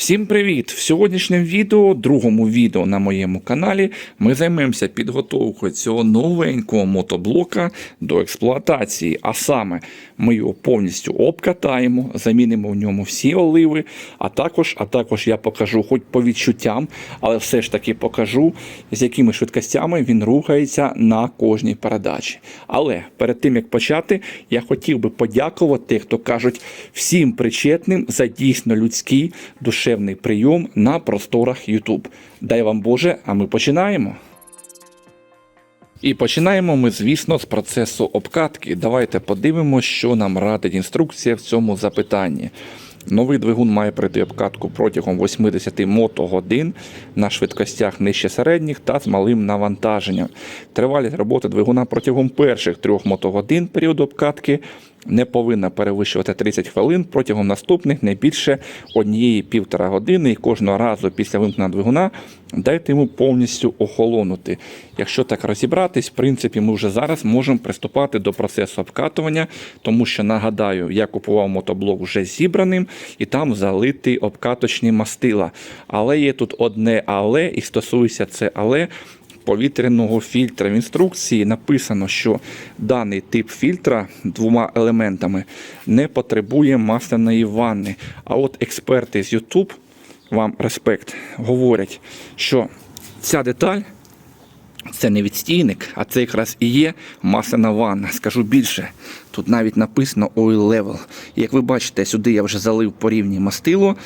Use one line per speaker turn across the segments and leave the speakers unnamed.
Всім привіт! В сьогоднішньому відео, другому відео на моєму каналі, ми займемося підготовкою цього новенького мотоблока до експлуатації. А саме ми його повністю обкатаємо, замінимо в ньому всі оливи, а також, а також я покажу, хоч по відчуттям, але все ж таки покажу, з якими швидкостями він рухається на кожній передачі. Але перед тим як почати, я хотів би подякувати, хто кажуть, всім причетним за дійсно людський душевний прийом на просторах YouTube. Дай вам Боже, а ми починаємо. І починаємо ми, звісно, з процесу обкатки. Давайте подивимося, що нам радить інструкція в цьому запитанні. Новий двигун має пройти обкатку протягом 80 мотогодин на швидкостях нижче середніх та з малим навантаженням. Тривалість роботи двигуна протягом перших трьох мотогодин періоду обкатки не повинна перевищувати 30 хвилин протягом наступних не більше однієї півтора години і кожного разу після вимкнення двигуна дайте йому повністю охолонути. Якщо так розібратись, в принципі, ми вже зараз можемо приступати до процесу обкатування, тому що нагадаю, я купував мотоблок вже зібраним і там залитий обкаточні мастила. Але є тут одне але, і стосується це але повітряного фільтра. В інструкції написано, що даний тип фільтра двома елементами не потребує масляної ванни. А от експерти з YouTube, вам респект, говорять, що ця деталь. Це не відстійник, а це якраз і є масляна ванна. Скажу більше. Тут навіть написано Oil Level. Як ви бачите, сюди я вже залив по рівні мастило,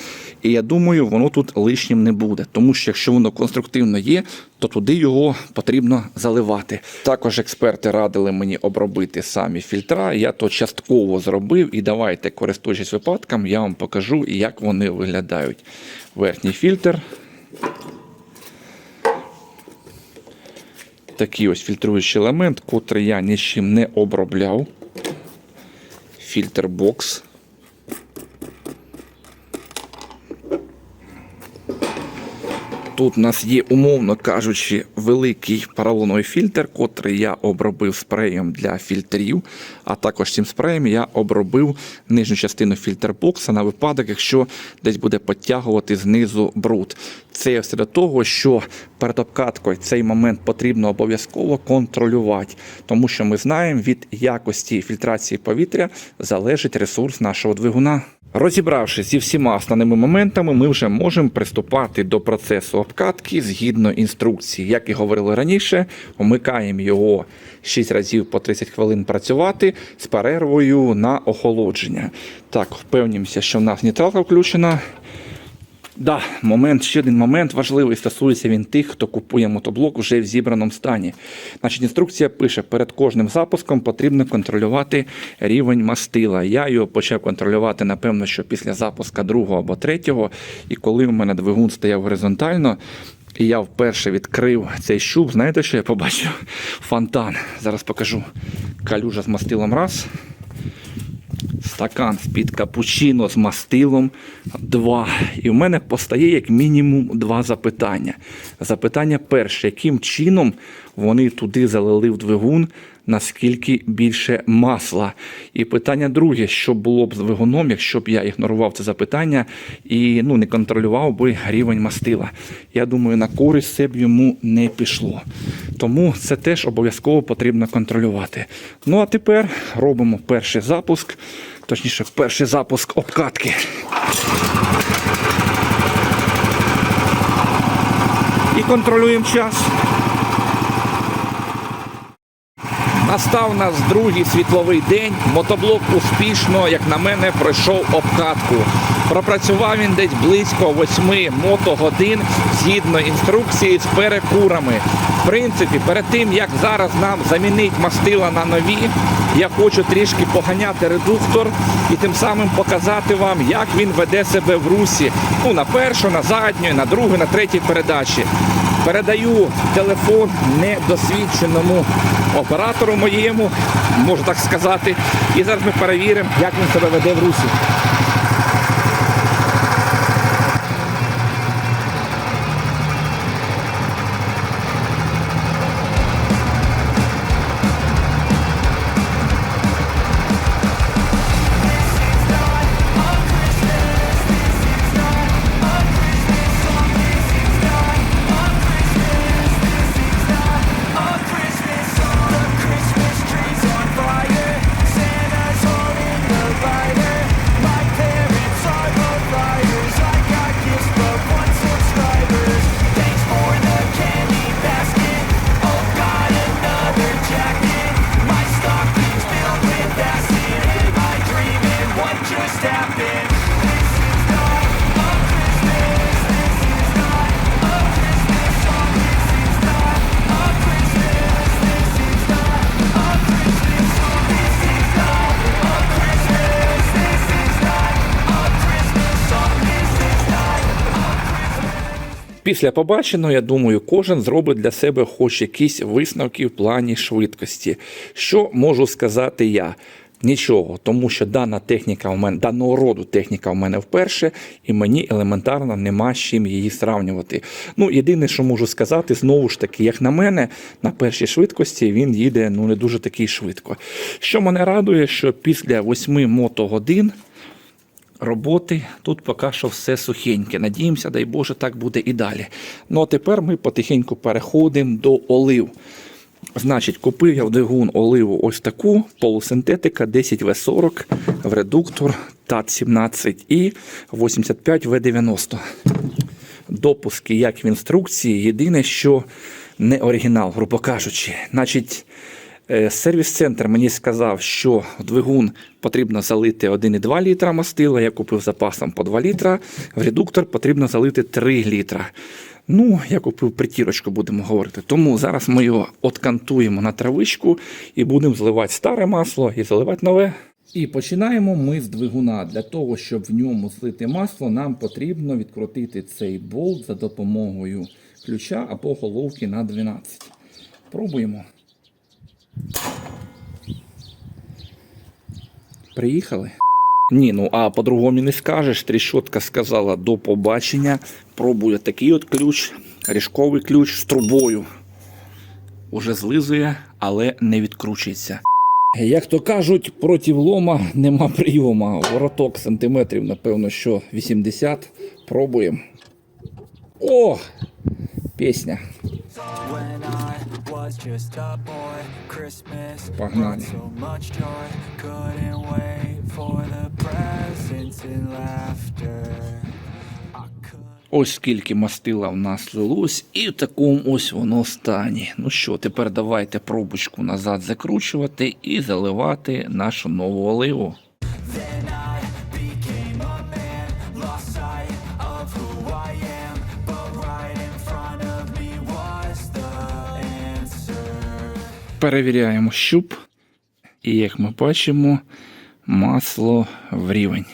і я думаю, воно тут лишнім не буде. Тому що якщо воно конструктивно є, то туди його потрібно заливати. Також експерти радили мені обробити самі фільтра. Я то частково зробив. І давайте, користуючись випадком, я вам покажу, як вони виглядають. Верхній фільтр. Такий ось фільтруючий елемент, котрий я нічим не обробляв. Фільтр бокс. Тут у нас є, умовно кажучи, великий поролоновий фільтр, котрий я обробив спреєм для фільтрів. А також цим спреєм я обробив нижню частину фільтрбокса на випадок, якщо десь буде підтягувати знизу бруд. Це все до того, що перед обкаткою цей момент потрібно обов'язково контролювати, тому що ми знаємо, від якості фільтрації повітря залежить ресурс нашого двигуна. Розібравшись зі всіма основними моментами, ми вже можемо приступати до процесу обкатки згідно інструкції. Як і говорили раніше, вмикаємо його 6 разів по 30 хвилин працювати з перервою на охолодження. Так, впевнімося, що в нас нейтралка включена. Да, момент, ще один момент важливий стосується він тих, хто купує мотоблок вже в зібраному стані. Значить, інструкція пише: перед кожним запуском потрібно контролювати рівень мастила. Я його почав контролювати, напевно, що після запуска другого або третього. І коли у мене двигун стояв горизонтально, і я вперше відкрив цей щуп, знаєте, що я побачив? Фонтан. Зараз покажу. Калюжа з мастилом раз стакан з-під капучино з мастилом два. І в мене постає як мінімум два запитання. Запитання перше, яким чином вони туди залили в двигун, наскільки більше масла. І питання друге, що було б з двигуном, якщо б я ігнорував це запитання і ну, не контролював би рівень мастила. Я думаю, на користь це б йому не пішло. Тому це теж обов'язково потрібно контролювати. Ну а тепер робимо перший запуск, точніше, перший запуск обкатки. І контролюємо час. Настав нас другий світловий день. Мотоблок успішно, як на мене, пройшов обкатку. Пропрацював він десь близько 8 мотогодин згідно інструкції з перекурами. В принципі, перед тим як зараз нам замінить мастила на нові, я хочу трішки поганяти редуктор і тим самим показати вам, як він веде себе в русі. Ну, на першу, на задню, на другу, на третій передачі. Передаю телефон недосвідченому оператору моєму, можу так сказати. І зараз ми перевіримо, як він себе веде в русі. Після побаченого, я думаю, кожен зробить для себе хоч якісь висновки в плані швидкості. Що можу сказати я? Нічого, тому що дана техніка у мене, даного роду техніка у мене вперше, і мені елементарно нема з чим її сравнювати. Ну, єдине, що можу сказати, знову ж таки, як на мене, на першій швидкості він їде ну не дуже таки швидко. Що мене радує, що після 8 мотогодин роботи тут поки що все сухеньке. Надіємося, дай Боже, так буде і далі. Ну а тепер ми потихеньку переходимо до олив. Значить, купив я в двигун оливу ось таку полусинтетика 10В40 в редуктор ТАТ-17 і 85В90. Допуски, як в інструкції, єдине, що не оригінал, грубо кажучи. Значить, сервіс-центр мені сказав, що двигун потрібно залити 1,2 літра мастила. Я купив запасом по 2 літра. В редуктор потрібно залити 3 літра. Ну, я купив притірочку, будемо говорити. Тому зараз ми його откантуємо на травичку і будемо зливати старе масло і заливати нове. І починаємо ми з двигуна. Для того, щоб в ньому злити масло, нам потрібно відкрутити цей болт за допомогою ключа або головки на 12. Пробуємо. Приїхали. Ні, ну а по-другому не скажеш. Тріщотка сказала до побачення. Пробує такий от ключ, ріжковий ключ з трубою. Уже злизує, але не відкручується. Як то кажуть, проти лома нема прийома. Вороток сантиметрів, напевно, що 80. Пробуємо. О! Пісня. Погнали. Ось скільки мастила в нас лилось, і в такому ось воно стані. Ну що, тепер давайте пробочку назад закручувати і заливати нашу нову оливу. Перевіряємо щуп. І як ми бачимо, масло в рівень.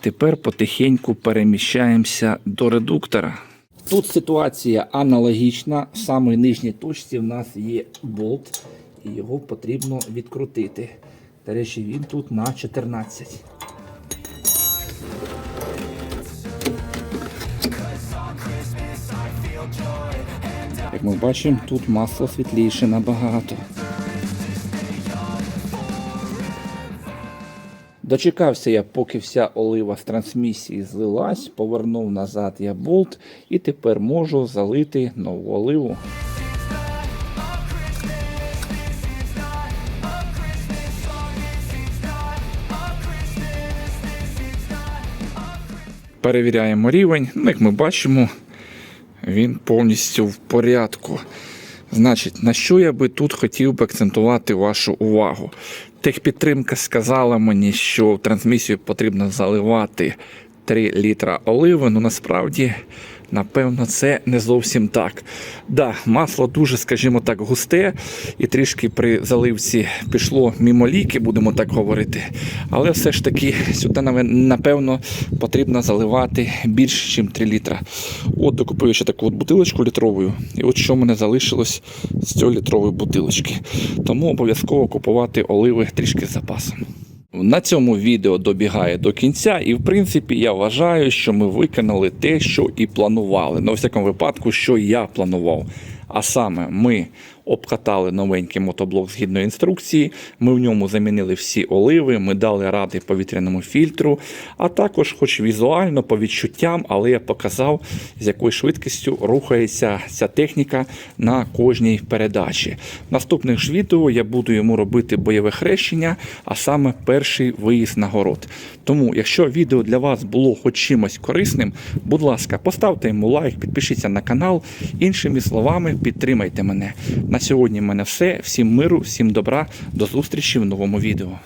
Тепер потихеньку переміщаємося до редуктора. Тут ситуація аналогічна. В самій нижній точці в нас є болт, і його потрібно відкрутити. До речі, він тут на 14. Ми бачимо, тут масло світліше набагато. Дочекався я, поки вся олива з трансмісії злилась, повернув назад я болт і тепер можу залити нову оливу. Перевіряємо рівень. Ну, як ми бачимо, він повністю в порядку. Значить, на що я би тут хотів би акцентувати вашу увагу? Техпідтримка сказала мені, що в трансмісію потрібно заливати 3 літра оливи. Ну насправді, напевно, це не зовсім так. Да, масло дуже, скажімо так, густе, і трішки при заливці пішло мімо ліки, будемо так говорити. Але все ж таки сюди, напевно, потрібно заливати більше, ніж 3 літра. От докупив ще таку от бутилочку літровою. І от що мене залишилось з цієї літрової бутилочки. Тому обов'язково купувати оливи трішки з запасом. На цьому відео добігає до кінця, і в принципі я вважаю, що ми виконали те, що і планували. На всякому випадку, що я планував. А саме, ми обкатали новенький мотоблок згідно інструкції. Ми в ньому замінили всі оливи, ми дали ради повітряному фільтру, а також, хоч візуально, по відчуттям, але я показав, з якою швидкістю рухається ця техніка на кожній передачі. В наступних ж відео я буду йому робити бойове хрещення, а саме перший виїзд на город. Тому, якщо відео для вас було хоч чимось корисним, будь ласка, поставте йому лайк, підпишіться на канал. Іншими словами, підтримайте мене. На сьогодні в мене все. Всім миру, всім добра, до зустрічі в новому відео.